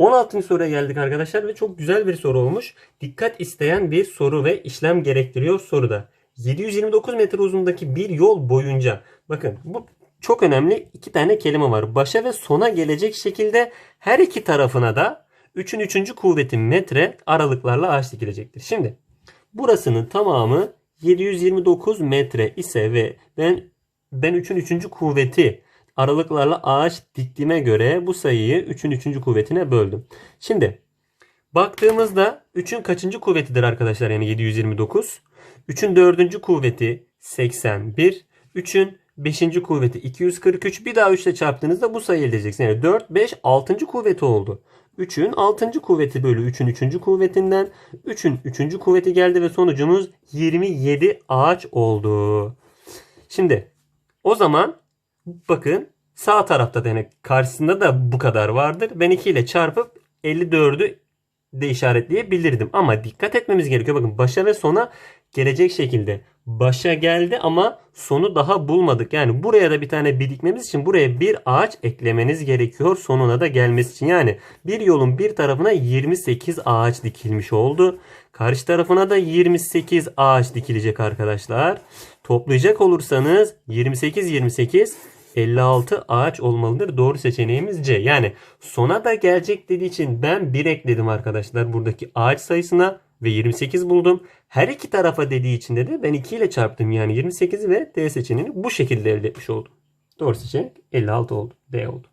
16. soruya geldik arkadaşlar ve çok güzel bir soru olmuş. Dikkat isteyen bir soru ve işlem gerektiriyor soruda. 729 metre uzundaki bir yol boyunca bakın bu çok önemli iki tane kelime var. Başa ve sona gelecek şekilde her iki tarafına da 3'ün 3. kuvveti metre aralıklarla ağaç dikilecektir. Şimdi burasının tamamı 729 metre ise ve ben ben 3'ün 3. kuvveti aralıklarla ağaç diktiğime göre bu sayıyı 3'ün 3. kuvvetine böldüm. Şimdi baktığımızda 3'ün kaçıncı kuvvetidir arkadaşlar yani 729. 3'ün 4. kuvveti 81. 3'ün 5. kuvveti 243. Bir daha 3 ile çarptığınızda bu sayıyı elde edeceksiniz. Yani 4, 5, 6. kuvveti oldu. 3'ün 6. kuvveti bölü 3'ün 3. kuvvetinden 3'ün 3. kuvveti geldi ve sonucumuz 27 ağaç oldu. Şimdi o zaman bakın sağ tarafta yani karşısında da bu kadar vardır. Ben 2 ile çarpıp 54'ü de işaretleyebilirdim. Ama dikkat etmemiz gerekiyor. Bakın başa ve sona gelecek şekilde. Başa geldi ama sonu daha bulmadık. Yani buraya da bir tane birikmemiz için buraya bir ağaç eklemeniz gerekiyor sonuna da gelmesi için. Yani bir yolun bir tarafına 28 ağaç dikilmiş oldu. Karşı tarafına da 28 ağaç dikilecek arkadaşlar. Toplayacak olursanız 28 28 56 ağaç olmalıdır. Doğru seçeneğimiz C. Yani sona da gelecek dediği için ben 1 ekledim arkadaşlar buradaki ağaç sayısına ve 28 buldum. Her iki tarafa dediği için de ben 2 ile çarptım. Yani 28 ve D seçeneğini bu şekilde elde etmiş oldum. Doğru seçenek 56 oldu. D oldu.